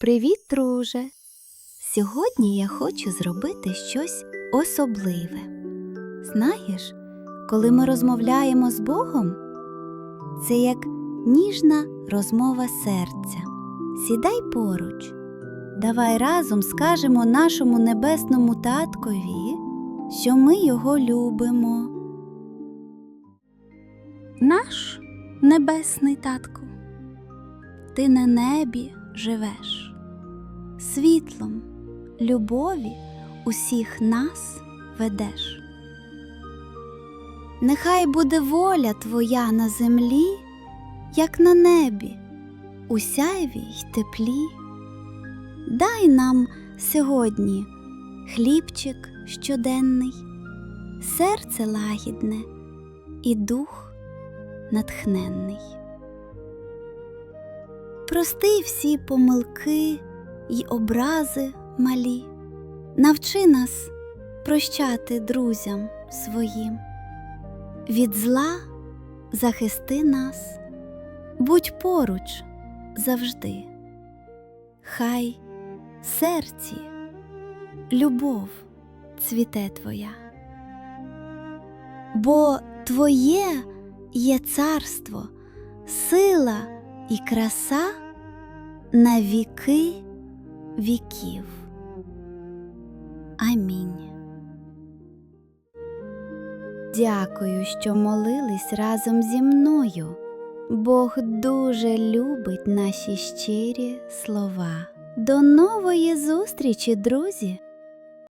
Привіт, друже! Сьогодні я хочу зробити щось особливе. Знаєш, коли ми розмовляємо з Богом, це як ніжна розмова серця. Сідай поруч. Давай разом скажемо нашому небесному таткові, що ми його любимо. Наш небесний татку, ти на небі живеш, світлом, любові усіх нас ведеш. Нехай буде воля твоя на землі, як на небі, у сяйві й теплі. Дай нам сьогодні хлібчик щоденний, серце лагідне і дух натхненний. Прости всі помилки й образи малі, навчи нас прощати друзям своїм. Від зла захисти нас, будь поруч завжди. Хай серці любов цвіте твоя. Бо Твоє є царство, сила і краса на віки віків. Амінь. Дякую, що молились разом зі мною. Бог дуже любить наші щирі слова. До нової зустрічі, друзі!